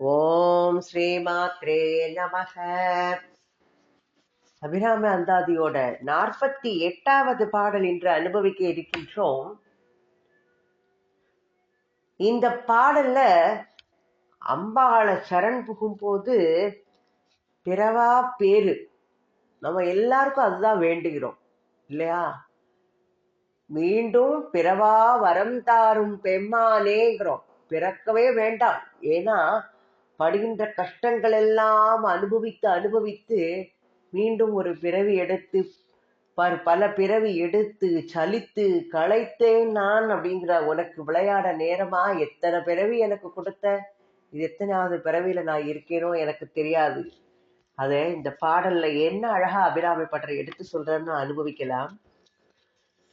ஓம் ஸ்ரீமாத்ரே நமக. அபிராம அந்தாதியோட நாற்பத்தி எட்டாவது பாடல் இன்று அனுபவிக்க இருக்கின்றோம். இந்த பாடல்ல அம்பாள சரண் புகும்போது பிறவா பேரு. நம்ம எல்லாருக்கும் அதுதான் வேண்டுகிறோம் இல்லையா? மீண்டும் பிறவா வரம் தாரும் பெம்மானேங்கிறோம். பிறக்கவே வேண்டாம். ஏன்னா படுகின்ற கஷ்டங்கள் எல்லாம் அனுபவித்து அனுபவித்து மீண்டும் ஒரு பிறவி எடுத்து பர் பல பிறவி எடுத்து சலித்து களைத்தேன் நான் அப்படிங்கிற உனக்கு விளையாட நேரமா? எத்தனை பிறவி எனக்கு கொடுத்த? இது எத்தனாவது பிறவியில நான் இருக்கேனோ எனக்கு தெரியாது. அதை இந்த பாடல்ல என்ன அழகா அபிராமி பற்றை எடுத்து சொல்றேன்னு அனுபவிக்கலாம்.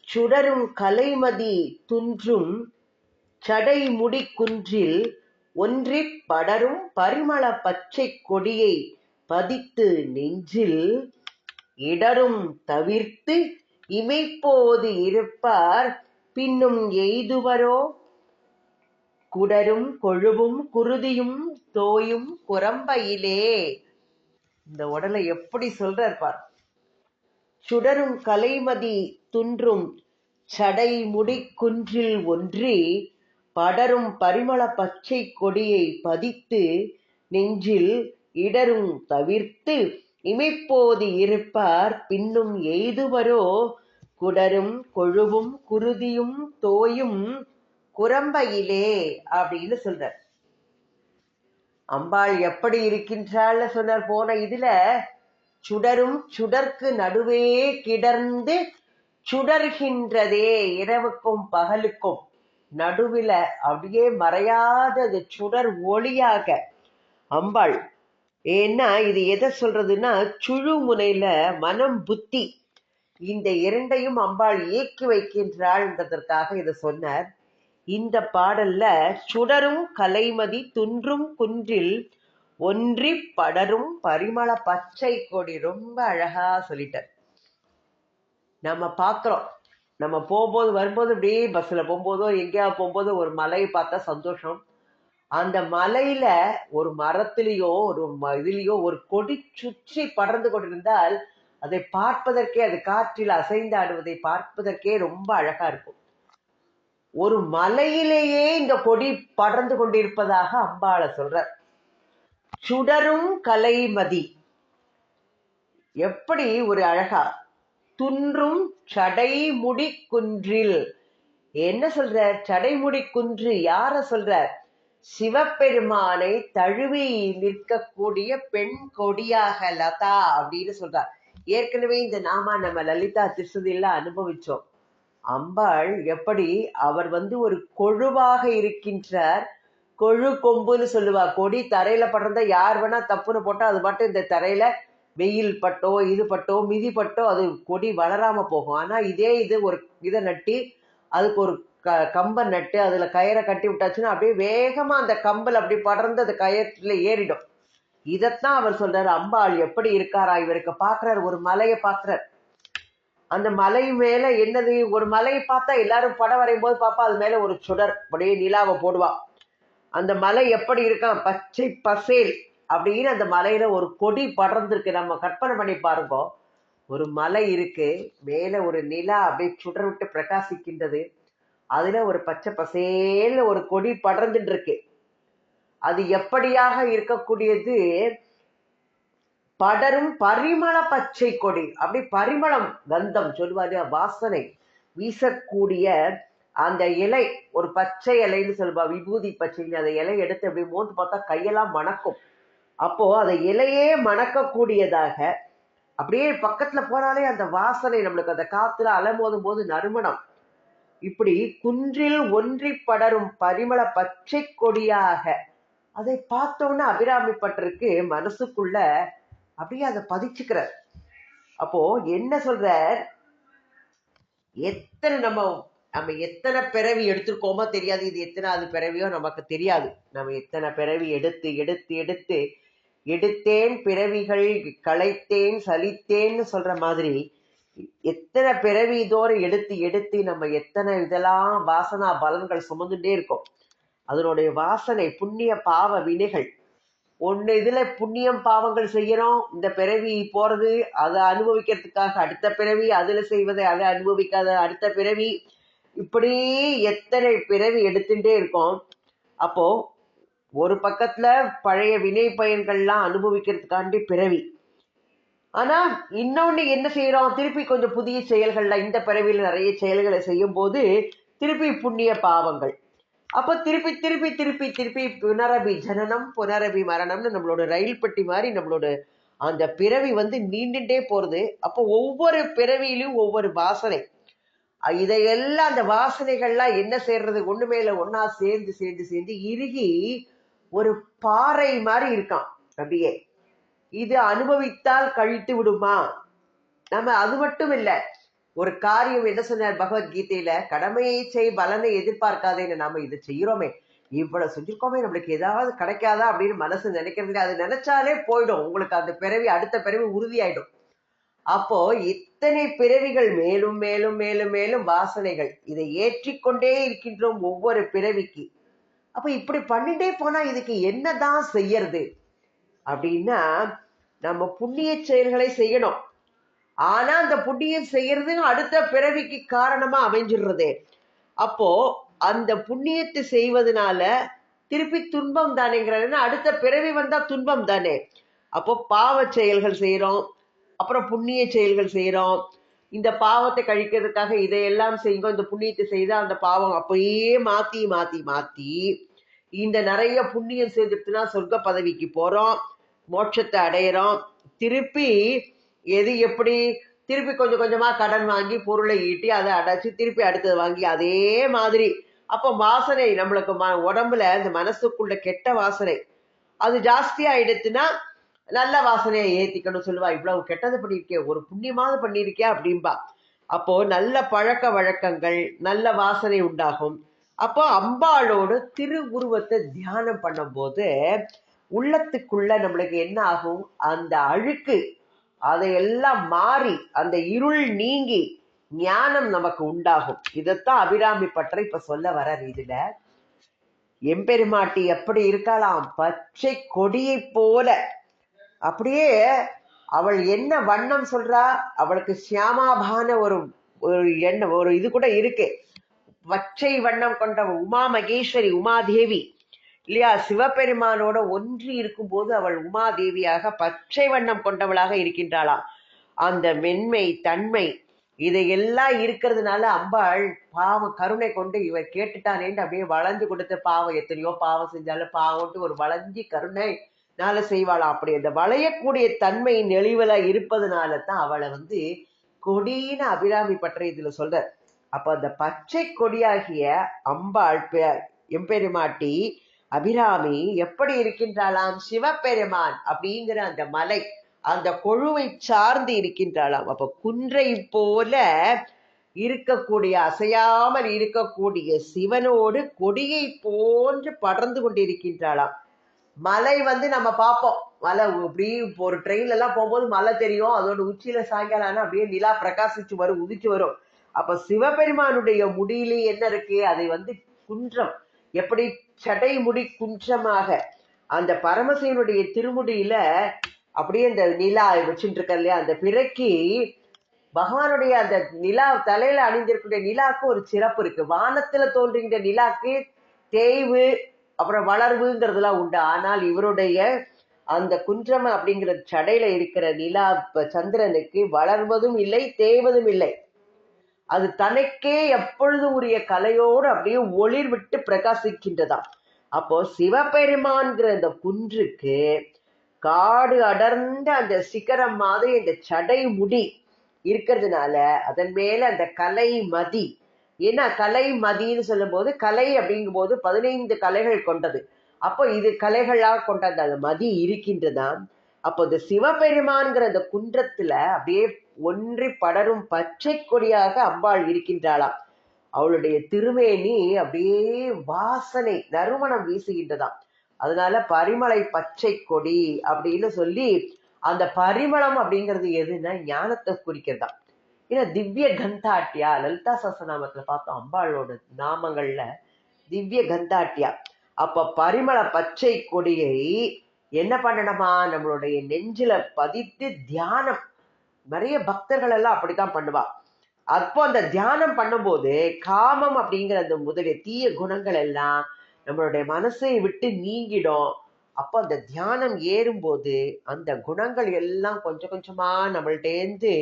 சுடரும் கலைமதி துன்றும் சடை முடி குன்றில் ஒன்றிப் படரும் பரிமள பச்சை கொடியை பதித்து நெஞ்சில் இடரும் தவிர்த்து இமைப்போது இருப்பார் பின்னும் எய்துவரோ? குடரும் கொழுவும் குருதியும் தோயும் குரம்பையிலே. இந்த உடலை எப்படி சொல்றார் பார். சுடரும் கலைமதி துன்றும் சடை முடி குன்றில் ஒன்றி படரும் பரிமள பச்சை கொடியை பதித்து நெஞ்சில் இடரும் தவிர்த்து இமைப்போது இருப்பார். பின்னும் எய்துவரோ? குடரும் கொழுவும் குருதியும் தோயும் குரம்பையிலே அப்படின்னு சொல்றார். அம்பாள் எப்படி இருக்கின்றாள்னு சொன்னார். போன இதுல சுடரும் சுடர்க்கு நடுவே கிடர்ந்து சுடர்கின்றதே இரவுக்கும் பகலுக்கும். நடுவில அப்படியே மறையாத அது சுடர் ஒளியாக அம்பாள் ஏன்னா இது எதை சொல்றதுன்னா சுழு முனையில மனம் புத்தி. இந்த இரண்டையும் அம்பாள் இயக்கி வைக்கின்றாள்ன்றதற்காக இதை சொன்னார். இந்த பாடல்ல சுடரும் கலைமதி துன்றும் குன்றில் ஒன்றி படரும் பரிமள பச்சை கொடி ரொம்ப அழகா சொல்லிட்டார். நம்ம பார்க்குறோம். நம்ம போகும்போது வரும்போது அப்படியே பஸ்ஸில் போகும்போதோ எங்கேயாவது போகும்போது ஒரு மலையை பார்த்தா சந்தோஷம். அந்த மலையில ஒரு மரத்திலேயோ ஒரு ம- ஒரு கொடி சுற்றி படர்ந்து கொண்டிருந்தால் அதை பார்ப்பதற்கே அது காற்றில் அசைந்தாடுவதை பார்ப்பதற்கே ரொம்ப அழகா இருக்கும். ஒரு மலையிலேயே இந்த கொடி படர்ந்து கொண்டிருப்பதாக அம்பாள சொல்றார். சுடரும் கலைமதி. எப்படி ஒரு அழகா துன்றும் சடைமுடி குன்றில். என்ன சொல்றார்? சடைமுடி குன்று யார சொல்றார்? சிவபெருமானை தழுவி நிற்கக்கூடிய பெண் கொடியாக லதா அப்படின்னு சொல்றார். ஏற்கனவே இந்த நாமா நம்ம லலிதா திருசுதியில அனுபவிச்சோம். அம்பாள் எப்படி அவர் வந்து ஒரு கொழுவாக இருக்கின்றார். கொழு கொம்புன்னு சொல்லுவா. கொடி தரையில படர்ந்தா யார் வேணா தப்புன்னு போட்டா அது மட்டும் இந்த தரையில வெயில் பட்டோ இது பட்டோ மிதி பட்டோ அது கொடி வளராமல் போகும். ஆனால் இதே இது ஒரு இதை நட்டி அதுக்கு ஒரு க கம்பை நட்டு அதில் கயிறை கட்டி விட்டாச்சுன்னா அப்படியே வேகமாக அந்த கம்பல் அப்படி படர்ந்து அது கயத்துல ஏறிடும். இதைத்தான் அவர் சொல்றாரு அம்பாள் எப்படி இருக்காரா? இவருக்கு பார்க்குறாரு ஒரு மலையை பார்க்குறார். அந்த மலை மேலே என்னது? ஒரு மலையை பார்த்தா எல்லாரும் படம் வரையும் போது பார்ப்பா அது மேலே ஒரு சுடர் அப்படியே நிலாவை போடுவான் அந்த மலை எப்படி இருக்கான் பச்சை பசேல். அப்படின்னு அந்த மலையில ஒரு கொடி படர்ந்துருக்கு. நம்ம கற்பனை பண்ணி பாருங்க. ஒரு மலை இருக்கு. மேல ஒரு நிலா அப்படியே சுடர் விட்டு பிரகாசிக்கின்றது. அதுல ஒரு பச்சை பசேல ஒரு கொடி படர்ந்துட்டு இருக்கு அது எப்படியாக இருக்கக்கூடியது? படரும் பரிமள பச்சை கொடி. அப்படி பரிமளம் கந்தம் சொல்லுவாரு வாசனை. வீசக்கூடிய அந்த இலை ஒரு பச்சை இலைன்னு சொல்லுவா. விபூதி பச்சைன்னு அந்த இலை எடுத்து அப்படி மோந்து பார்த்தா கையெல்லாம் மணக்கும் அப்போ அந்த இலையே மணக்கக்கூடியதாக அப்படியே பக்கத்துல போனாலே அந்த வாசனை நம்மளுக்கு அந்த காத்துல அலமோதும் போது நறுமணம். இப்படி குன்றில் ஒன்றி படரும் பரிமள பச்சை கொடியாக அதை பார்த்தோன்னே அபிராமி பட்டருக்கு மனசுக்குள்ள அப்படியே அதை பதிச்சுக்கிறார். அப்போ என்ன சொல்ற எத்தனை நம்ம நம்ம எத்தனை பிறவி எடுத்திருக்கோமோ தெரியாது. இது எத்தனாவது பிறவியோ நமக்கு தெரியாது. நம்ம எத்தனை பிறவி எடுத்து எடுத்து எடுத்து எடுத்தேன் பிறவிகள் களைத்தேன் சலித்தேன்னு சொல்ற மாதிரி எத்தனை பிறவி தோறும் எடுத்து எடுத்து நம்ம எத்தனை இதெல்லாம் வாசனா பலன்கள் சுமந்துட்டே இருக்கோம். அதனுடைய வாசனை புண்ணிய பாவ வினைகள். ஒன்று இதில் புண்ணியம் பாவங்கள் செய்யறோம். இந்த பிறவி போகிறது அதை அனுபவிக்கிறதுக்காக அடுத்த பிறவி அதில் செய்வதை அதை அனுபவிக்காத அடுத்த பிறவி. இப்படி எத்தனை பிறவி எடுத்துட்டே இருக்கோம். அப்போ ஒரு பக்கத்துல பழைய வினை பயன்கள்லாம் அனுபவிக்கிறதுக்காண்டி பிறவி. ஆனா இன்னொன்னு என்ன செய்யறோம் திருப்பி கொஞ்சம் புதிய செயல்கள்ல இந்த பிறவியில் நிறைய செயல்களை செய்யும் போது திருப்பி புண்ணிய பாவங்கள். அப்போ திருப்பி திருப்பி திருப்பி திருப்பி புனரபி ஜனனம் புனரபி மரணம்னு நம்மளோட ரயில் பெட்டி மாதிரி நம்மளோட அந்த பிறவி வந்து நீண்டுட்டே போறது. அப்போ ஒவ்வொரு பிறவியிலும் ஒவ்வொரு வாசனை. இதையெல்லாம் அந்த வாசனைகள்லாம் என்ன சேர்றது? ஒண்ணு மேல ஒன்றா சேர்ந்து சேர்ந்து சேர்ந்து இறுகி ஒரு பாறை மாதிரி இருக்கான் அப்படியே இது அனுபவித்தால் கழித்து விடுமா? நம்ம அது மட்டும் இல்ல ஒரு காரியம் என்ன சொன்னார் பகவத்கீதையில கடமையை செய் பலனை எதிர்பார்க்காதேன்னு நாம இதை செய்யறோமே இவ்வளவு செஞ்சிருக்கோமே நம்மளுக்கு ஏதாவது கிடைக்காதா அப்படின்னு மனசு நினைக்கிறது அது நினைச்சாலே போயிடும். உங்களுக்கு அந்த பிறவி அடுத்த பிறவி உறுதியாயிடும். அப்போ இத்தனை பிறவிகள் மேலும் மேலும் மேலும் மேலும் வாசனைகள். இதை ஏற்றிக்கொண்டே இருக்கின்றோம் ஒவ்வொரு பிறவிக்கு. அப்ப இப்படி பண்ணிட்டே போனா இதுக்கு என்னதான் செய்யறது? அப்படின்னா நம்ம புண்ணிய செயல்களை செய்யணும். ஆனா அந்த புண்ணியம் செய்யறது அடுத்த பிறவிக்கு காரணமா அமைஞ்சிடுறது. அப்போ அந்த புண்ணியத்தை செய்வதனால திருப்பி துன்பம் தானேங்கிறது அடுத்த பிறவி வந்தா துன்பம் தானே. அப்போ பாவ செயல்கள் செய்யறோம். அப்புறம் புண்ணிய செயல்கள் செய்யறோம். இந்த பாவத்தை கழிக்கிறதுக்காக இதையெல்லாம் செய்யுங்க இந்த புண்ணியத்தை செய்தால் அந்த பாவம் அப்படியே மாத்தி மாத்தி மாத்தி இந்த நிறைய புண்ணியம் செய்துட்டுனா சொர்க்க பதவிக்கு போறோம் மோட்சத்தை அடையிறோம். திருப்பி எது எப்படி? திருப்பி கொஞ்சம் கொஞ்சமா கடன் வாங்கி பொருளை ஈட்டி அதை அடைச்சு திருப்பி அடுத்தது வாங்கி அதே மாதிரி. அப்போ வாசனை நம்மளுக்கு ம- உடம்புல இந்த மனசுக்குள்ள கெட்ட வாசனை. அது ஜாஸ்தி ஆயிடுச்சுன்னா நல்ல வாசனையை ஏத்திக்கணும் சொல்லுவா. இவ்வளவு கெட்டது பண்ணியிருக்கே ஒரு புண்ணியமாவது பண்ணியிருக்கியா அப்படின்பா அப்போ நல்ல பழக்க வழக்கங்கள் நல்ல வாசனை உண்டாகும். அப்போ அம்பாளோட திரு உருவத்தை தியானம் பண்ணும்போது உள்ளத்துக்குள்ள நம்மளுக்கு என்ன ஆகும்? அந்த அழுக்கு அதையெல்லாம் மாறி அந்த இருள் நீங்கி ஞானம் நமக்கு உண்டாகும். இதைத்தான் அபிராமி பற்ற இப்ப சொல்ல வர்றார் இதுல. எம்பெருமாட்டி எப்படி இருக்கலாம்? பச்சை கொடியை போல அப்படியே அவள் என்ன வண்ணம் சொல்றா? அவளுக்கு சியாமாபான ஒரு ஒரு எண்ணம் ஒரு இது கூட இருக்கு. பச்சை வண்ணம் கொண்ட உமா மகேஸ்வரி உமாதேவி இல்லையா? சிவபெருமானோட ஒன்றி இருக்கும்போது அவள் உமாதேவியாக பச்சை வண்ணம் கொண்டவளாக இருக்கின்றாளாம். அந்த மென்மை தன்மை இதையெல்லாம் இருக்கிறதுனால அம்பாள் பாவம் கருணை கொண்டு இவர் கேட்டுட்டானேன்னு அப்படியே வளைஞ்சு கொடுத்த பாவம் எத்தனையோ பாவம் செஞ்சாலும் பாவம்ட்டு ஒரு வளைஞ்சி கருணை நால செய்வாளா அப்படி அந்த வளையக்கூடிய தன்மை நெளிவல இருப்பதனால தான் அவளை வந்து கொடின்னு அபிராமி பற்ற இதுல சொல்ற அப்ப அந்த பச்சை கொடியாகிய அம்பாள் எம்பெருமாட்டி அபிராமி எப்படி இருக்கின்றாளாம்? சிவபெருமான் அப்படிங்கிற அந்த மலை அந்த கொழுவை சார்ந்து இருக்கின்றாளாம். அப்ப குன்றை போல இருக்கக்கூடிய அசையாமல் இருக்கக்கூடிய சிவனோடு கொடியை போன்று படர்ந்து கொண்டிருக்கின்றாளாம். மலை வந்து நம்ம பார்ப்போம் மலை இப்படி இப்போ ஒரு ட்ரெயின்ல எல்லாம் போகும்போது மலை தெரியும். அதோட உச்சியில சாயங்காலம் ஆனா அப்படியே நிலா பிரகாசிச்சு வரும் உதிச்சு வரும். அப்ப சிவபெருமானுடைய முடியிலே என்ன இருக்கு? அதை வந்து குன்றம். எப்படி? சடை முடி குன்றமாக. அந்த பரமசிவனுடைய திருமுடியில அப்படியே இந்த நிலா வச்சுட்டு இருக்க இல்லையா? அந்த பிறக்கி பகவானுடைய அந்த நிலா தலையில அணிந்திருக்கிற நிலாவுக்கு ஒரு சிறப்பு இருக்கு. வானத்துல தோன்றுகின்ற நிலாக்கு தேய்வு அப்புறம் வளர்வுங்கிறதுலாம் உண்டு. ஆனால் இவருடைய அந்த குன்றம் அப்படிங்கிற சடையில இருக்கிற நிலா சந்திரனுக்கு வளர்வதும் இல்லை தேய்வதும் இல்லை. அது தனக்கே எப்பொழுதும் உரிய கலையோடு அப்படியே ஒளிர் விட்டு பிரகாசிக்கின்றதாம். அப்போ சிவபெருமான்கிற அந்த குன்றுக்கு காடு அடர்ந்த அந்த சிகரம் மாதிரி இந்த சடை முடி இருக்கிறதுனால அதன் மேல அந்த கலை மதி ஏன்னா கலை மதின்னு சொல்லும்போது கலை அப்படிங்கும்போது பதினைந்து கலைகள் கொண்டது. அப்போ இது கலைகளாக கொண்ட அந்த மதி இருக்கின்றதாம் அப்போ இந்த சிவபெருமான்கிற அந்த குன்றத்துல அப்படியே ஒன்றி படரும் பச்சை கொடியாக அம்பாள் இருக்கின்றாளாம். அவளுடைய திருமேனி அப்படியே வாசனை நறுமணம் வீசுகின்றதாம். அதனால பரிமளை பச்சை கொடி அப்படின்னு சொல்லி அந்த பரிமளம் அப்படிங்கிறது எதுன்னா ஞானத்தை குறிக்கிறதாம். ஏன்னா திவ்ய கந்தாட்டியா? லலிதா சசநாமத்துல பார்த்தோம் அம்பாளோட நாமங்கள்ல திவ்ய கந்தாட்டியா. அப்ப பரிமள பச்சை கொடியை என்ன பண்ணணுமா? நம்மளுடைய நெஞ்சில பதித்து தியானம். நிறைய பக்தர்கள் எல்லாம் அப்படித்தான் பண்ணுவா. அப்போ அந்த தியானம் பண்ணும்போது காமம் அப்படிங்கிற அந்த முதலிய தீய குணங்கள் எல்லாம் நம்மளுடைய மனசை விட்டு நீங்கிடும். அப்போ அந்த தியானம் ஏறும்போது அந்த குணங்கள் எல்லாம் கொஞ்சம் கொஞ்சமா நம்மள்டேந்து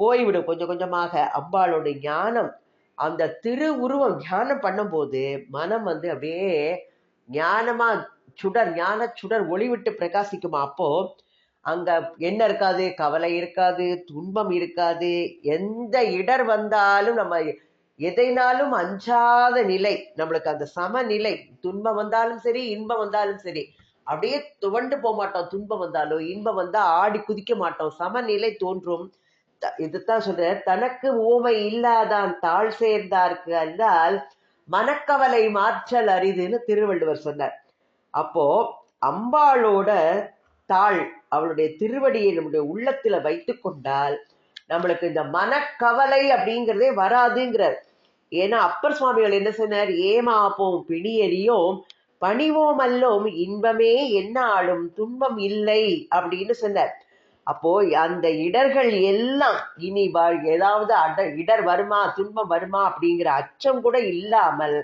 போய்விடும். கொஞ்சம் கொஞ்சமாக அம்பாளோட ஞானம் அந்த திரு உருவம் தியானம் பண்ணும்போது மனம் வந்து அப்படியே ஞானமா சுடர் ஞான சுடர் ஒளி விட்டு பிரகாசிக்குமா? அப்போ அங்க என்ன இருக்காது? கவலை இருக்காது துன்பம் இருக்காது. எந்த இடர் வந்தாலும் நம்ம எதைனாலும் அஞ்சாத நிலை நம்மளுக்கு அந்த சமநிலை துன்பம் வந்தாலும் சரி இன்பம் வந்தாலும் சரி அப்படியே துவண்டு போக மாட்டோம் துன்பம் வந்தாலும் இன்பம் வந்தா ஆடி குதிக்க மாட்டோம் சமநிலை தோன்றும். இதுதான் சொல்ற தனக்கு ஊமை இல்லாதான் தாழ் சேர்ந்தார்க்கு அல்லால் மனக்கவலை மாற்றல் அரிதுன்னு திருவள்ளுவர் சொன்னார். அப்போ அம்பாளோட தாள் அவளுடைய திருவடியை நம்முடைய உள்ளத்துல வைத்து கொண்டால் நம்மளுக்கு இந்த மனக்கவலை அப்படிங்கிறதே வராதுங்கிறார். ஏன்னா அப்பர் சுவாமிகள் என்ன சொன்னார்? ஏமாப்போம் பிணியறியோம் பணிவோம் அல்லோம் இன்பமே என்ன ஆளும் துன்பம் இல்லை அப்படின்னு சொன்னார். அப்போ அந்த இடர்கள் எல்லாம் இனி வ- ஏதாவது அட இடர் வருமா துன்பம் வருமா அப்படிங்கிற அச்சம் கூட இல்லாமல்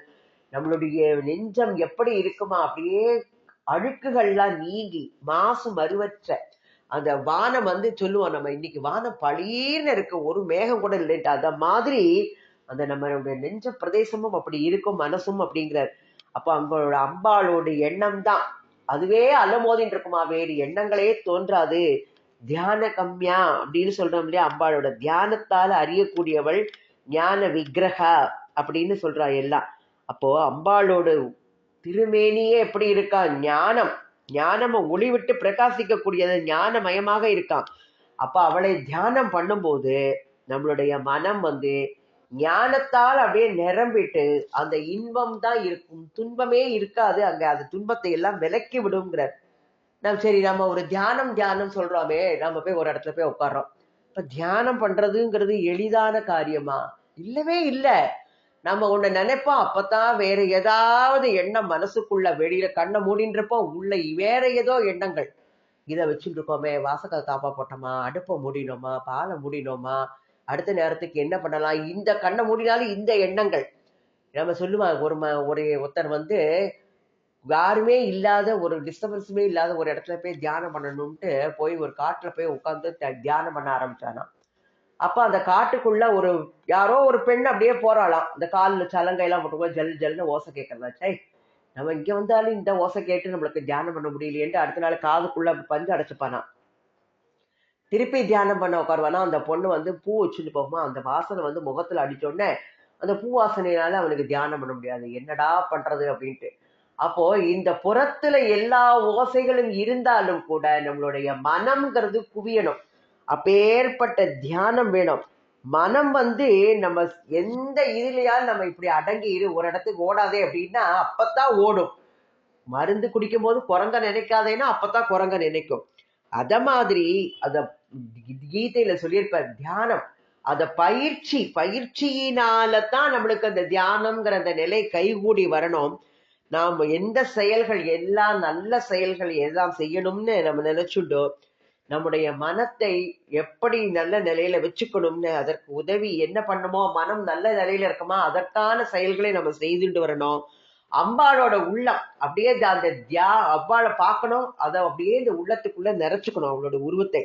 நம்மளுடைய நெஞ்சம் எப்படி இருக்குமா அப்படியே அழுக்குகள்லாம் நீங்கி மாசு மறுவற்ற அந்த வானம் வந்து சொல்லுவோம் நம்ம இன்னைக்கு வானம் பளீர்னு இருக்கு ஒரு மேகம் கூட இல்லைன்ட்டு அந்த மாதிரி அந்த நம்மளுடைய நெஞ்ச பிரதேசமும் அப்படி இருக்கும் மனசும் அப்படிங்கிறார். அப்போ அவங்களோட அம்பாளோட எண்ணம் தான் அதுவே அலமோதின்னு இருக்குமா வேறு எண்ணங்களே தோன்றாது. தியான கம்யா அப்படின்னு சொல்றோம் இல்லையா அம்பாளோட தியானத்தால அறியக்கூடியவள் ஞான விக்கிரகா அப்படின்னு சொல்றா எல்லாம். அப்போ அம்பாளோட திருமேனியே எப்படி இருக்கா? ஞானம். ஞானம ஒளி விட்டு பிரகாசிக்கக்கூடியது ஞானமயமாக இருக்கான் அப்ப அவளை தியானம் பண்ணும்போது நம்மளுடைய மனம் வந்து ஞானத்தால் அப்படியே நிரம்பிட்டு அந்த இன்பம் தான் இருக்கும். துன்பமே இருக்காது அங்க. அந்த துன்பத்தை எல்லாம் விலக்கி விடுங்கிறார் நம்ம சரி நம்ம ஒரு தியானம் தியானம் சொல்றோமே நம்ம போய் ஒரு இடத்துல போய் உட்காடுறோம் இப்ப தியானம் பண்றதுங்கிறது எளிதான காரியமா? இல்லவே இல்லை. நம்ம ஒண்ணு நினைப்போம் அப்பதான் வேற ஏதாவது எண்ணம் மனசுக்குள்ள வெளியில கண்ணை மூடின்றப்போ உள்ள வேற ஏதோ எண்ணங்கள். இதை வச்சுட்டு இருக்கோமே வாசக காப்பா போட்டோமா அடுப்பை மூடினோமா பாலை மூடினோமா அடுத்த நேரத்துக்கு என்ன பண்ணலாம்? இந்த கண்ணை மூடினாலும் இந்த எண்ணங்கள். நம்ம சொல்லுவாங்க ஒரு ம ஒரு ஒருத்தர் வந்து யாருமே இல்லாத ஒரு டிஸ்டர்பன்ஸுமே இல்லாத ஒரு இடத்துல போய் தியானம் பண்ணணும்ட்டு போய் ஒரு காட்டுல போய் உட்காந்து தியானம் பண்ண ஆரம்பிச்சானாம் அப்ப அந்த காட்டுக்குள்ள ஒரு யாரோ ஒரு பெண் அப்படியே போறாளாம். இந்த காலில் சலங்கையெல்லாம் போட்டுக்கோ ஜல் ஜல்னு ஓசை கேட்கறதா சே நம்ம இங்க வந்தாலும் இந்த ஓசை கேட்டு நம்மளுக்கு தியானம் பண்ண முடியலையேன்ட்டு அடுத்த நாள் காதுக்குள்ள பஞ்சு அடைச்சுப்பானா? திருப்பி தியானம் பண்ண உட்காருவானா? அந்த பொண்ணு வந்து பூ வச்சுட்டு போகுமா? அந்த வாசனை வந்து முகத்துல அடிச்சோடனே அந்த பூ வாசனையினால அவனுக்கு தியானம் பண்ண முடியாது. என்னடா பண்றது அப்படின்ட்டு. அப்போ இந்த புறத்துல எல்லா ஓசைகளும் இருந்தாலும் கூட நம்மளுடைய மனம்ங்கிறது குவியணும். அப்பேற்பட்ட தியானம் வேணும். மனம் வந்து நம்ம எந்த இதுலயாவது நம்ம இப்படி அடங்கி இரு ஒரு இடத்துக்கு ஓடாதே அப்படின்னா அப்பதான் ஓடும். மருந்து குடிக்கும் போது குரங்க நினைக்காதேன்னா அப்பதான் குரங்க நினைக்கும். அத மாதிரி அத கீதையில சொல்லியிருப்பார் தியானம். அத பயிற்சி பயிற்சியினால தான் நம்மளுக்கு அந்த தியானம்ங்கிற அந்த நிலை கைகூடி வரணும். நாம் எந்த செயல்கள் எல்லா நல்ல செயல்கள் எல்லாம் செய்யணும்னு நம்ம நினைச்சுட்டோம் நம்முடைய மனத்தை எப்படி நல்ல நிலையில வச்சுக்கணும்னு அதற்கு உதவி என்ன பண்ணுமோ மனம் நல்ல நிலையில இருக்குமா அதற்கான செயல்களை நம்ம செய்துட்டு வரணும். அம்பாளோட உள்ளம் அப்படியே அந்த தியா அவ்வாளை பார்க்கணும் அதை அப்படியே இந்த உள்ளத்துக்குள்ள நிறைச்சுக்கணும் அவளோட உருவத்தை.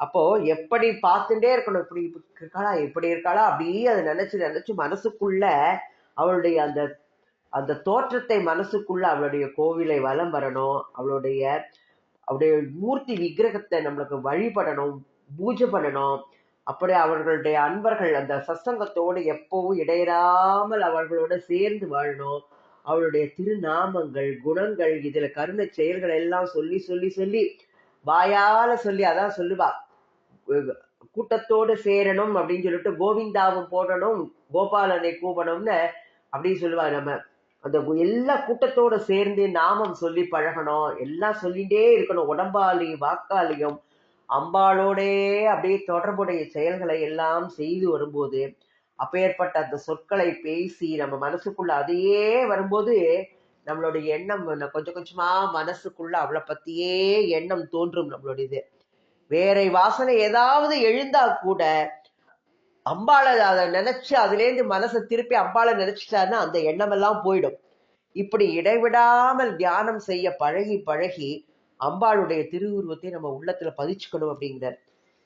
அப்போ எப்படி பார்த்துட்டே இருக்கணும் இப்படி இப்படி இருக்காளா இப்படி இருக்காளா அப்படியே அதை நினைச்சு நினைச்சு மனசுக்குள்ள அவளுடைய அந்த அந்த தோற்றத்தை மனசுக்குள்ள அவளுடைய கோவிலை வலம் வரணும் அவளுடைய அவருடைய மூர்த்தி விக்கிரகத்தை நம்மளுக்கு வழிபடணும் பூஜை பண்ணணும். அப்படி அவர்களுடைய அன்பர்கள் அந்த சசங்கத்தோடு எப்பவும் இடையறாமல் அவர்களோட சேர்ந்து வாழணும். அவளுடைய திருநாமங்கள் குணங்கள் இதுல கருணை செயல்கள் எல்லாம் சொல்லி சொல்லி சொல்லி வாயால சொல்லி அதான் சொல்லுவா. கூட்டத்தோடு சேரணும் அப்படின்னு சொல்லிட்டு கோவிந்தாவும் போடணும் கோபாலனை கூப்பணும்னு அப்படின்னு சொல்லுவா நம்ம. அந்த எல்லா கூட்டத்தோட சேர்ந்து நாமம் சொல்லி பழகணும். எல்லாம் சொல்லிட்டே இருக்கணும். உடம்பாலையும் வாக்காலையும் அம்பாளோடே அப்படியே தொடர்புடைய செயல்களை எல்லாம் செய்து வரும்போது அப்பேற்பட்ட அந்த சொற்களை பேசி நம்ம மனசுக்குள்ள அதையே வரும்போது நம்மளுடைய எண்ணம் கொஞ்சம் கொஞ்சமா மனசுக்குள்ள அவளை பத்தியே எண்ணம் தோன்றும் நம்மளுடையது. வேற வாசனை ஏதாவது எழுந்தா கூட அம்பாளை அதை நினைச்சு அதுலேருந்து மனசை திருப்பி அம்பாளை நினைச்சிட்டாருன்னா அந்த எண்ணமெல்லாம் போயிடும். இப்படி இடைவிடாமல் தியானம் செய்ய பழகி பழகி அம்பாளுடைய திருவுருவத்தை நம்ம உள்ளத்துல பதிச்சுக்கணும் அப்படிங்கிறார்.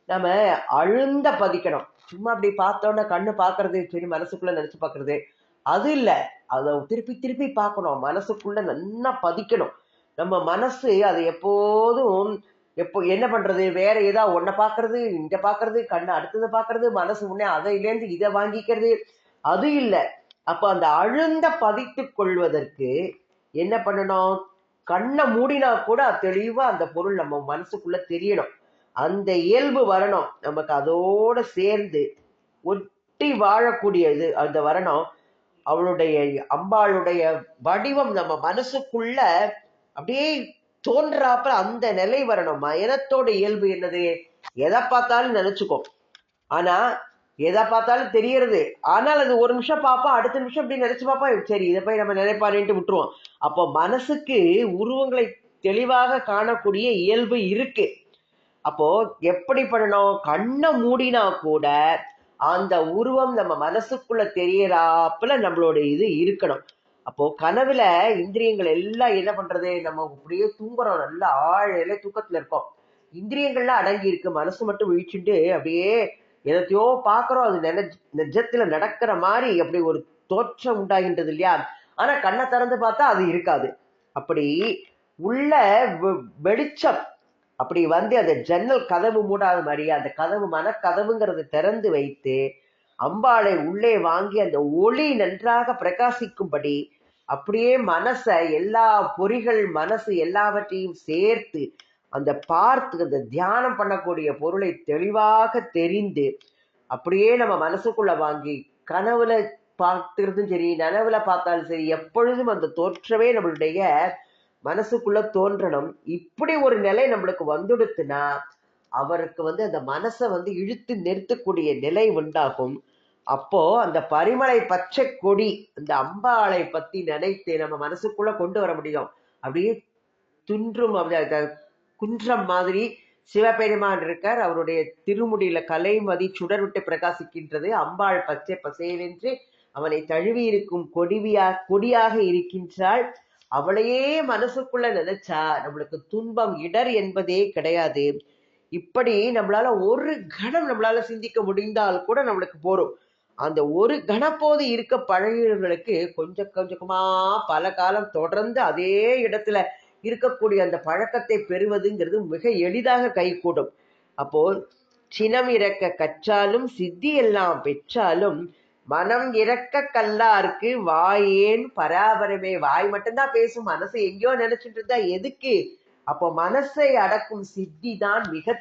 நம்ம அழுந்த பதிக்கணும். சும்மா அப்படி பார்த்தோன்னா கண்ணு பார்க்கறது சரி மனசுக்குள்ள நினைச்சு பார்க்கறது. அது இல்ல. அதை திருப்பி திருப்பி பார்க்கணும். மனசுக்குள்ள நல்லா பதிக்கணும். நம்ம மனசு அதை எப்போதும் எப்போ என்ன பண்றது? வேற ஏதா ஒன்ன பாக்குறது இங்க பாக்குறது கண்ணு அடுத்ததை பாக்குறது மனசு முன்னே அதையிலேருந்து இதை வாங்கிக்கிறது. அது இல்லை. அப்ப அந்த அழுந்த பதித்து கொள்வதற்கு என்ன பண்ணணும்? கண்ணை மூடினா கூட தெளிவா அந்த பொருள் நம்ம மனசுக்குள்ள தெரியணும். அந்த இயல்பு வரணும். நமக்கு அதோட சேர்ந்து ஒட்டி வாழக்கூடியது அந்த வரணும். அவளுடைய அம்பாளுடைய வடிவம் நம்ம மனசுக்குள்ள அப்படியே தோன்றாப்ப அந்த நிலை வரணும். மயனத்தோட இயல்பு என்னது? எதை பார்த்தாலும் நினைச்சுக்கோ ஆனா எதை பார்த்தாலும் தெரியறது ஆனால் அது ஒரு நிமிஷம் பார்ப்போம் அடுத்த நிமிஷம் இப்படி நினைச்சு பார்ப்போம் சரி இதை போய் நம்ம நினைப்பாருன்ட்டு விட்டுருவோம். அப்போ மனசுக்கு உருவங்களை தெளிவாக காணக்கூடிய இயல்பு இருக்கு. அப்போ எப்படி பண்ணணும்? கண்ணை மூடினா கூட அந்த உருவம் நம்ம மனசுக்குள்ள தெரியறாப்புல நம்மளோட இது இருக்கணும். அப்போ கனவுல இந்திரியங்கள் எல்லாம் என்ன பண்றது? நம்ம அப்படியே தூங்குறோம். நல்ல ஆழல தூக்கத்துல இருக்கோம். இந்திரியங்கள்லாம் அடங்கி இருக்கு. மனசு மட்டும் விழிச்சுட்டு அப்படியே எதத்தையோ பாக்குறோம் அது நினை நிஜத்துல நடக்கிற மாதிரி அப்படி ஒரு தோற்றம் உண்டாகின்றது இல்லையா? ஆனா கண்ணை திறந்து பார்த்தா அது இருக்காது. அப்படி உள்ள வெ- வெளிச்சம் அப்படி வந்து அந்த ஜன்னல் கதவு மூடாத மாதிரி அந்த கதவு மனக்கதவுங்கிறத திறந்து வைத்து அம்பாளை உள்ளே வாங்கி அந்த ஒளி நன்றாக பிரகாசிக்கும்படி அப்படியே மனசை எல்லா பொறிகள் மனசு எல்லாவற்றையும் சேர்த்து அந்த பார்த்து அந்த தியானம் பண்ணக்கூடிய பொருளை தெளிவாக தெரிந்து அப்படியே நம்ம மனசுக்குள்ள வாங்கி கனவுல பார்த்துருந்தும் சரி நனவுல பார்த்தாலும் சரி எப்பொழுதும் அந்த தோற்றமே நம்மளுடைய மனசுக்குள்ள தோன்றணும். இப்படி ஒரு நிலை நம்மளுக்கு வந்துடுத்துனா அவருக்கு வந்து அந்த மனசை வந்து இழுத்து நிறுத்தக்கூடிய நிலை உண்டாகும். அப்போ அந்த பரிமலை பச்சை கொடி அந்த அம்பாளை பத்தி நினைத்து நம்ம மனசுக்குள்ள கொண்டு வர முடியும். அப்படியே துன்றும் அப்படி குன்றம் மாதிரி சிவபெருமான் இருக்கார். அவருடைய திருமுடியில கலைமதி சுடர் விட்டு பிரகாசிக்கின்றது. அம்பாள் பச்சை பசேவென்று அவனை தழுவி இருக்கும் கொடிவியா கொடியாக இருக்கின்றாள். அவளையே மனசுக்குள்ள நினைச்சா நம்மளுக்கு துன்பம் இடர் என்பதே கிடையாது. இப்படி நம்மளால ஒரு கணம் நம்மளால சிந்திக்க முடிந்தால் கூட நம்மளுக்கு போறோம் அந்த ஒரு கணப்போது இருக்க பழகியவர்களுக்கு கொஞ்சம் கொஞ்சமா பல காலம் தொடர்ந்து அதே இடத்துல இருக்கக்கூடிய அந்த பழக்கத்தை பெறுவதுங்கிறது மிக எளிதாக கைகூடும். அப்போ சினம் இறக்க கற்றாலும் சித்தி எல்லாம் பெற்றாலும் மனம் இறக்க கல்லாருக்கு வாயேன் பராபரமே. வாய் மட்டும்தான் பேசும் மனசு எங்கேயோ நினைச்சிட்டு இருந்தா எதுக்கு? அப்போ மனசை அடக்கும் சித்தி தான் மிக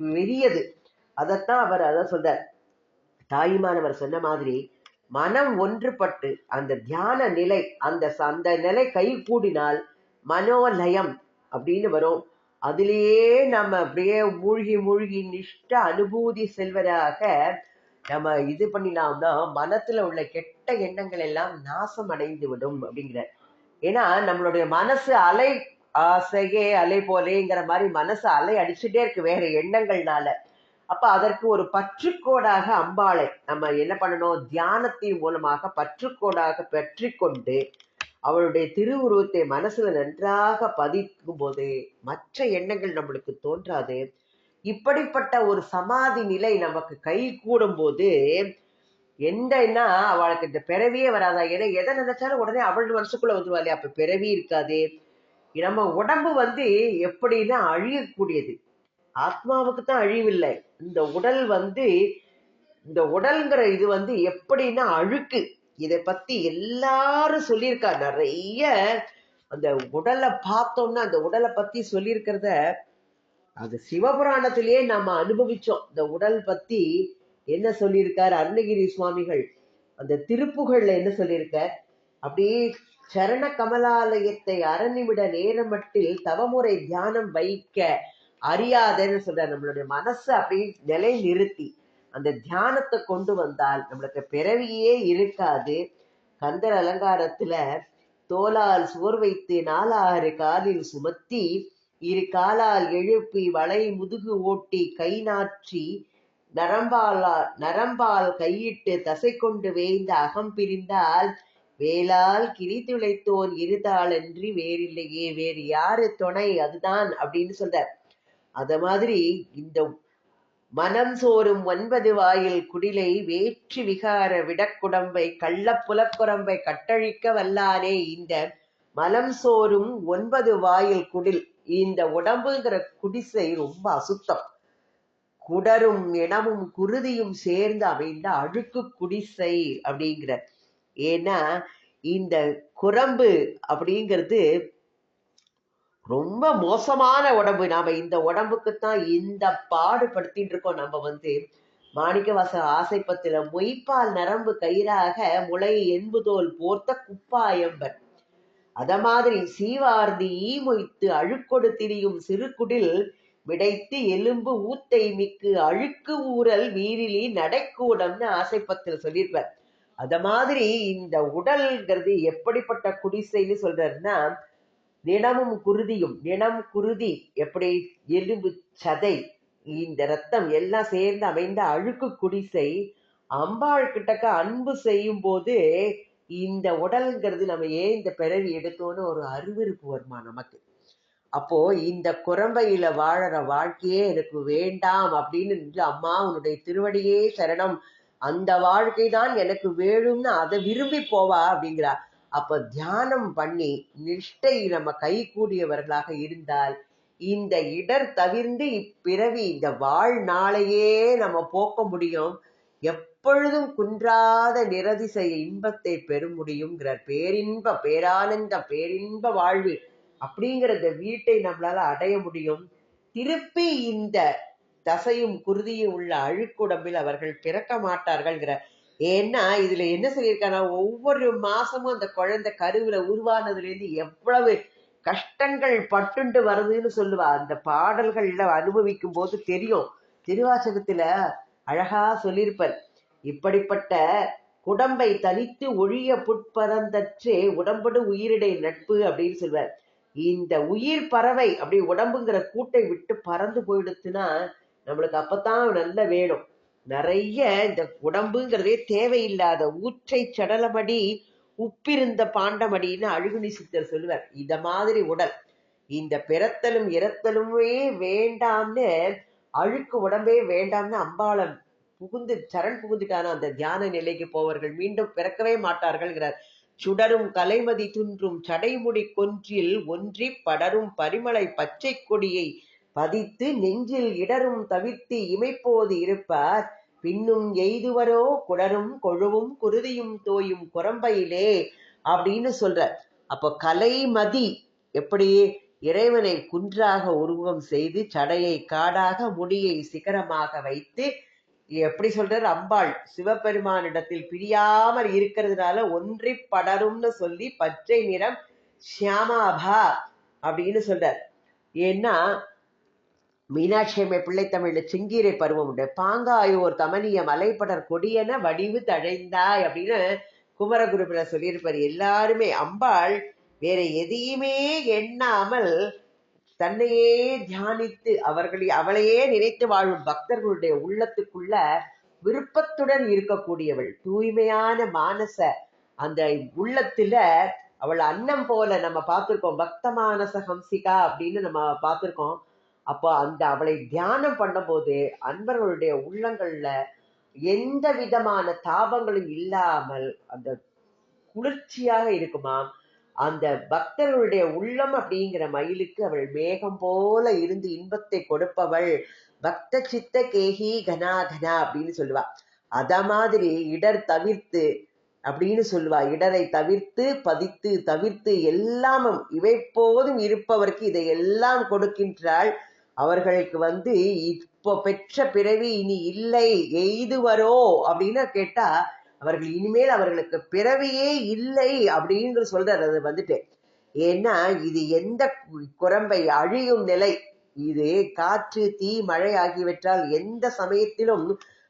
பெரியது. அதைத்தான் அவர் அதை சொல்றார். தாயுமானவர் சொன்ன மாதிரி மனம் ஒன்றுபட்டு அந்த தியான நிலை அந்த அந்த நிலை கை கூடினால் மனோலயம் அப்படின்னு வரும். அதிலேயே நம்ம அப்படியே மூழ்கி மூழ்கி நிஷ்ட அனுபூதி செல்வதாக நம்ம இது பண்ணினோம்னா மனத்துல உள்ள கெட்ட எண்ணங்கள் எல்லாம் நாசம் அடைந்து விடும் அப்படிங்கிற ஏன்னா நம்மளுடைய மனசு அலை ஆசையே அலை போலேங்கிற மாதிரி மனசு அலை அடிச்சுட்டே இருக்கு வேற எண்ணங்கள்னால. அப்ப அதற்கு ஒரு பற்றுக்கோடாக அம்பாளை நம்ம என்ன பண்ணணும்? தியானத்தின் மூலமாக பற்றுக்கோடாக பெற்றிக்கொண்டு அவளுடைய திருவுருவத்தை மனசுல நன்றாக பதிக்கும் போது மற்ற எண்ணங்கள் நம்மளுக்கு தோன்றாது. இப்படிப்பட்ட ஒரு சமாதி நிலை நமக்கு கை கூடும் போது என்னன்னா அவளுக்கு இந்த பிறவியே வராதா? ஏன்னா எதை நினைச்சாலும் உடனே அவள் மனசுக்குள்ள வந்துருவா இல்லையா அப்ப பிறவி இருக்காது. நம்ம உடம்பு வந்து எப்படின்னா அழியக்கூடியது. ஆத்மாவுக்கு தான் அழிவில்லை. இந்த உடல் வந்து இந்த உடல்ங்கிற இது வந்து எப்படின்னா அழுக்கு. இதை பத்தி எல்லாரும் சொல்லியிருக்கா நிறைய அந்த உடலை பார்த்தோம்னா அந்த உடலை பத்தி சொல்லியிருக்கிறத அது சிவபுராணத்திலேயே நாம அனுபவிச்சோம். இந்த உடல் பத்தி என்ன சொல்லியிருக்கார் அருணகிரி சுவாமிகள்? அந்த திருப்புகழ்ல என்ன சொல்லியிருக்க அப்படியே சரண கமலாலயத்தை அரணிவிட நேரமட்டில் தவமுறை தியானம் வைக்க அறியாதேன்னு சொல்ற நம்மளுடைய மனசை அப்படியே நிலை நிறுத்தி அந்த தியானத்தை கொண்டு வந்தால் நம்மளுக்கு பிறவியே இருக்காது. கந்தர் அலங்காரத்துல தோலால் சுவர் வைத்து நாலாறு காலில் சுமத்தி இரு காலால் எழுப்பி வளை முதுகு ஓட்டி கை நாற்றி நரம்பாலா நரம்பால் கையிட்டு தசை கொண்டு வேய்ந்த அகம் பிரிந்தால் வேளால் கிரி துளைத்தோர் இருதாளன்றி வேறில்லையே வேறு யாரு துணை? அதுதான் அப்படின்னு சொல்ற அத மாதிரி இந்த மனம் சோறும் ஒன்பது வாயில் குடிலை வேற்றி விகார விடக்குடம்பை கள்ள புலக்குரம்பை கட்டழிக்க வல்லானே இந்த மலம் சோறும் ஒன்பது வாயில் குடில். இந்த உடம்புங்கிற குடிசை ரொம்ப அசுத்தம். குடரும் இனமும் குருதியும் சேர்ந்து அமைந்த அழுக்கு குடிசை அப்படிங்கிற. ஏன்னா இந்த குரம்பு அப்படிங்கிறது ரொம்ப மோசமான உடம்பு. நாம இந்த உடம்புக்குத்தான் இந்த பாடுபடுத்திட்டு இருக்கோம் நம்ம வந்து மாணிக்கவாச ஆசைப்பத்துல மொய்ப்பால் நரம்பு கயிறாக முளை என்புதோல் போர்த்த குப்பாயம்பன். அத மாதிரி சீவார்ந்து ஈ மொய்த்து அழுக்கொடு திரியும் சிறுகுடில் விடைத்து எலும்பு ஊத்தை மிக்கு அழுக்கு ஊரல் வீரிலி நடைக்கூடம்னு ஆசைப்பத்தில் சொல்லியிருப்பார். அத மாதிரி இந்த உடல்ங்கிறது எப்படிப்பட்ட குடிசைன்னு சொல்றாருன்னா தினமும் குருதியும் தினம் குருதி எப்படி? எலும்பு சதை இந்த ரத்தம் எல்லாம் சேர்ந்து அமைந்த அழுக்கு குடிசை அம்பாள் கிட்டக்க அன்பு செய்யும் போது இந்த உடல்ங்கிறது நம்ம ஏன் இந்த பிறவி எடுத்தோன்னு ஒரு அருவருப்பு வருமா நமக்கு. அப்போ இந்த குரம்பையில வாழற வாழ்க்கையே எனக்கு வேண்டாம் அப்படின்னு அம்மா உன்னுடைய திருவடியே சரணம். அந்த வாழ்க்கை தான் எனக்கு வேணும்னு அதை விரும்பி போவா? அப்படிங்கிறா. அப்ப தியானம் பண்ணி நிஷ்டை நம்ம கை கூடியவர்களாக இருந்தால் இந்த இடர் தவிர்ந்து இப்பிறவி இந்த வாழ்நாளையே நம்ம போக்க முடியும். எப்பொழுதும் குன்றாத நிரதிசய இன்பத்தை பெற முடியுங்கிறார் பேரின்ப பேரானந்த பேரின்ப வாழ்வு அப்படிங்கிறத வீட்டை நம்மளால அடைய முடியும். திருப்பி இந்த தசையும் குருதியும் உள்ள அழுக்குடம்பில் அவர்கள் பிறக்க மாட்டார்கள்ங்கிற ஏன்னா இதுல என்ன சொல்லியிருக்கானா ஒவ்வொரு மாசமும் அந்த குழந்தை கருவில உருவானதுல இருந்து எவ்வளவு கஷ்டங்கள் பட்டுண்டு வருதுன்னு சொல்லுவா. அந்த பாடல்கள்ல அனுபவிக்கும் போது தெரியும். திருவாசகத்துல அழகா சொல்லியிருப்பர். இப்படிப்பட்ட குடம்பை தனித்து ஒழிய புட்பரந்தற்றே உடம்படு உயிரிடை நட்பு அப்படின்னு சொல்வார் இந்த உயிர் பறவை அப்படி உடம்புங்கிற கூட்டை விட்டு பறந்து போயிடுச்சுன்னா நம்மளுக்கு அப்பதான் நல்ல வேணும். நிறைய இந்த உடம்புங்கிறதே தேவையில்லாத ஊற்றை சடலமடி உப்பிருந்த பாண்டமடின்னு அழுகுனி சித்தர் சொல்லுவார். இந்த மாதிரி உடல் இந்த பிறத்தலும் இறத்தலுமே வேண்டாம்னு அழுக்கு உடம்பே வேண்டாம்னு அம்பாளம் புகுந்து சரண் புகுந்துட்டான அந்த தியான நிலைக்கு போவர்கள். மீண்டும் பிறக்கவே மாட்டார்கள்ங்கிறார். சுடரும் கலைமதி துன்றும் சடைமுடி கொன்றில் ஒன்றி படரும் பரிமளை பச்சை கொடியை பதித்து நெஞ்சில் இடரும் தவிர்த்து இமைப்போது இருப்பார். பின்னும் எய்துவரோ குடரும் கொழுவும் குருதியும் தோயும் குரம்பையிலே அப்படின்னு சொல்றார். அப்போ கலைமதி எப்படி? இறைவனை குன்றாக உருவம் செய்து சடையை காடாக முடியை சிகரமாக வைத்து எப்படி சொல்றார்? அம்பாள் சிவபெருமானிடத்தில் பிரியாமல் இருக்கிறதுனால ஒன்றி படரும்னு சொல்லி பச்சை நிறம் ஷியாமாபா அப்படின்னு சொல்றார். ஏன்னா மீனாட்சி அம்மை பிள்ளை தமிழ்ல சிங்கீரை பருவம் உண்டு. பாங்காயோர் தமனிய மலைப்படர் கொடியன வடிவு தழைந்தாய் அப்படின்னு குமரகுருபில சொல்லியிருப்பார். எல்லாருமே அம்பாள் வேற எதையுமே எண்ணாமல் தன்னையே தியானித்து அவர்களை அவளையே நினைத்து வாழும் பக்தர்களுடைய உள்ளத்துக்குள்ள விருப்பத்துடன் இருக்கக்கூடியவள். தூய்மையான மானச அந்த உள்ளத்துல அவள் அன்னம் போல நம்ம பார்த்திருக்கோம். பக்த மானச ஹம்சிகா அப்படின்னு நம்ம பார்த்திருக்கோம். அப்போ அந்த அவளை தியானம் பண்ணும்போது அன்பர்களுடைய உள்ளங்கள்ல எந்த விதமான தாபங்களும் இல்லாமல் அந்த குளிர்ச்சியாக இருக்குமாம் அந்த பக்தர்களுடைய உள்ளம் அப்படிங்கிற மயிலுக்கு அவள் மேகம் போல இருந்து இன்பத்தை கொடுப்பவள் பக்த சித்த கேகி கனா கனா அப்படின்னு சொல்லுவா. அத மாதிரி இடர் தவிர்த்து அப்படின்னு சொல்லுவா. இடரை தவிர்த்து பதித்து தவிர்த்து எல்லாமும் இவை போதும் இருப்பவருக்கு இதை எல்லாம் கொடுக்கின்றாள் அவர்களுக்கு வந்து இப்போ பெற்ற பிறவி இனி இல்லை எய்துவரோ? அப்படின்னு கேட்டா அவர்கள் இனிமேல் அவர்களுக்கு பிறவியே இல்லை அப்படின்னு சொல்றது அது வந்துட்டு ஏன்னா இது எந்த குரம்பை அழியும் நிலை. இது காற்று தீ மழை ஆகியவற்றால் எந்த சமயத்திலும்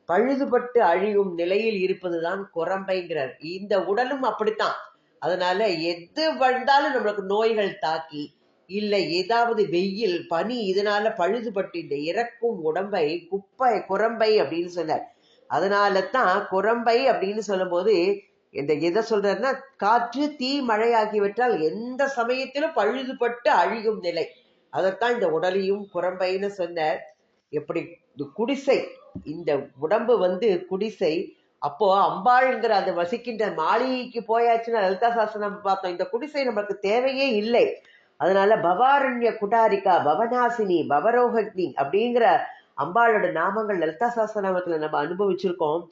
பழுதுபட்டு அழியும் நிலையில் இருப்பதுதான் குரம்பைங்கிறார். இந்த உடலும் அப்படித்தான். அதனால எது வந்தாலும் நம்மளுக்கு நோய்கள் தாக்கி இல்லை ஏதாவது வெயில் பனி இதனால பழுதுபட்டு இந்த இறக்கும் உடம்பை குப்பை குரம்பை அப்படின்னு சொன்னார். அதனால தான் குரம்பை அப்படின்னு சொல்லும்போது இந்த எதை சொல்றாருன்னா காற்று தீ மழை ஆகியவற்றால் எந்த சமயத்திலும் பழுதுபட்டு அழியும் நிலை. அதைத்தான் இந்த உடலையும் குரம்பைன்னு சொன்னார். எப்படி? இந்த குடிசை இந்த உடம்பு வந்து குடிசை. அப்போ அம்பாளுங்கிற அந்த வசிக்கின்ற மாளிகைக்கு போயாச்சுன்னா லலிதா சாஸ்திரம் பார்த்தோம். இந்த குடிசை நமக்கு தேவையே இல்லை. அதனால பவாரண்ய குடாரிகா பவநாசினி பவரோகக்னி அப்படிங்கிற அம்பாளோட நாமங்கள் லலிதா சாஸ்திரநாமத்துல நம்ம அனுபவிச்சிருக்கோம்.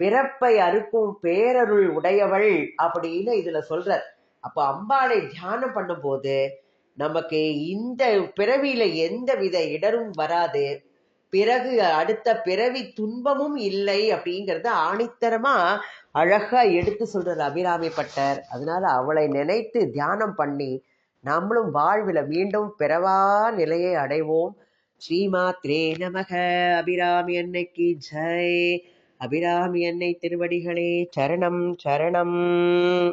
பிறப்பை அறுக்கும் பேரருள் உடையவள் அப்படின்னு இதுல சொல்றார். அப்போ அம்பாளை தியானம் பண்ணும்போது நமக்கு இந்த பிறவியில எந்த வித இடரும் வராது. பிறகு அடுத்த பிறவி துன்பமும் இல்லை அப்படிங்கிறத ஆணித்தரமா அழகா எடுத்து சொல்றார் அபிராமி பட்டர் அதனால அவளை நினைத்து தியானம் பண்ணி நம்மளும் வாழ்வில் மீண்டும் பிறவா நிலையை அடைவோம். ஸ்ரீமாத்ரே நமக. அபிராமி அன்னைக்கு ஜெய். அபிராமி அன்னை திருவடிகளே சரணம் சரணம்.